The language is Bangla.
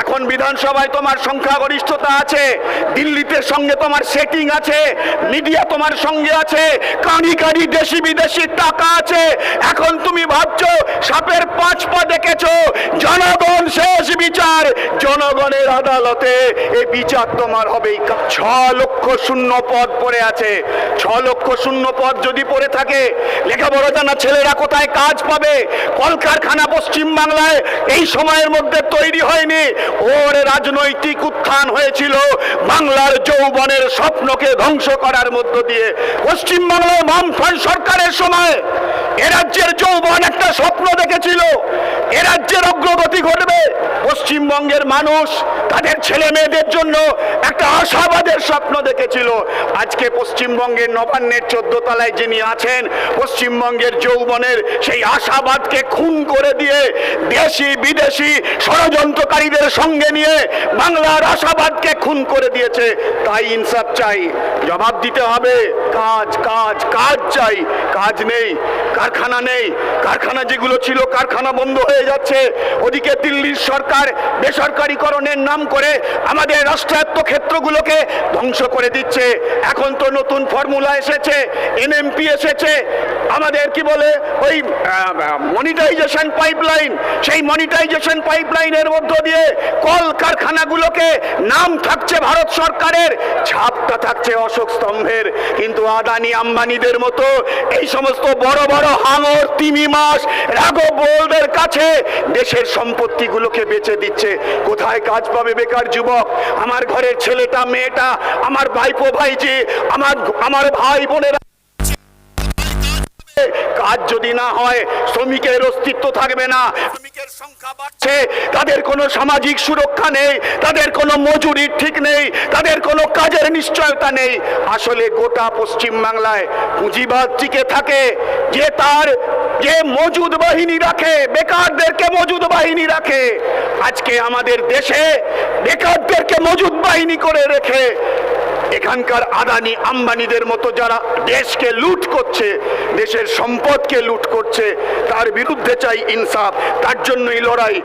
এখন বিধানসভায় তোমার সংখ্যাগরিষ্ঠতা আছে, দিল্লিতে সঙ্গে তোমার সেটিং আছে মিডিয়া তোমার সঙ্গে আছে কানি কানি দেশি বিদেশি টাকা আছে। এখন তুমি ভাবছ, সাপের পাঁচ পা দেখেছ, জনগণ জনগণের আদালতে এই বিচার তোমার হবেই। ছ লক্ষ শূন্য পদ পড়ে আছে। ছ লক্ষ শূন্য পদ যদি পড়ে থাকে, লেখাপড়া জানা ছেলেরা কোথায় কাজ পাবে? কলকারখানা পশ্চিম বাংলায় এই সময়ের মধ্যে তৈরি হয়নি। ওর রাজনৈতিক উত্থান হয়েছিল বাংলার যৌবনের স্বপ্নকে ধ্বংস করার মধ্য দিয়ে। পশ্চিম বাংলায় বামফ্রন্ট সরকারের সময় এ রাজ্যের যৌবন একটা স্বপ্ন দেখেছিল এ রাজ্যের অগ্রগতি ঘটবে পশ্চিমবঙ্গের মানুষ তাদের ছেলে মেয়েদের জন্য একটা আশাবাদের স্বপ্ন দেখেছিল। আজকে পশ্চিমবঙ্গের নবান্নের চোদ্দ তলায় যিনি আছেন, পশ্চিমবঙ্গের যৌবনের সেই আশাবাদকে খুন করে দিয়ে দেশি, বিদেশি ষড়যন্ত্রকারীদের সঙ্গে নিয়ে বাংলার আশাবাদকে খুন করে দিয়েছে। তাই ইনসাফ চাই, জবাব দিতে হবে। কাজ কাজ কাজ চাই, কাজ নেই। কারখানা নেই। কারখানা যেগুলো ছিল, কারখানা বন্ধ হয়ে যাচ্ছে। ওদিকে দিল্লির সরকার বেসরকারীকরণের নাম করে আমাদের রাষ্ট্রায়ত্ত ক্ষেত্রগুলোকে ধ্বংস করে দিচ্ছে। এখন তো নতুন ফর্মুলা এসেছে, এনএমপি এসেছে আমাদের কি বলে, ওই মনিটাইজেশন পাইপলাইন সেই মনিটাইজেশন পাইপলাইনের মধ্য দিয়ে কল কারখানাগুলোকে নাম থাকছে ভারত সরকারের, ছাপটা থাকছে অশোক স্তম্ভের, কিন্তু আদানি আম্বানিদের মতো এই সমস্ত বড় বড় হাঙর, তিমি মাস রাঘব বোলদের কাছে দেশের সম্পত্তিগুলোকে বেচে দিচ্ছে। কোথায় কাজ পাবে বেকার যুবক? আমার ঘরের ছেলেটা, মেয়েটা, আমার ভাইপো ভাইজি আমার আমার ভাই বোনেরা কাজ যদি না হয় শ্রমিকের অস্তিত্ব থাকবে না। শ্রমিকের সংখ্যা বাড়ছে। তাদের কোনো সামাজিক সুরক্ষা নেই তাদের কোনো মজুরির ঠিক নেই তাদের কোনো কাজের নিশ্চয়তা নেই। আসলে গোটা পশ্চিম বাংলায় পুঁজিবাদ টিকে থাকে। যে তার যে মজুদ বাহিনী রাখে বেকারদেরকে মজুদ বাহিনী রাখে। আজকে আমাদের দেশে বেকারদেরকে মজুদ বাহিনী করে রেখে এখানকার আদানি আম্বানিদের মতো যারা দেশকে লুট করছে, দেশের সম্পদকে লুট করছে, তার বিরুদ্ধে চাই ইনসাফ, তার জন্যই লড়াই।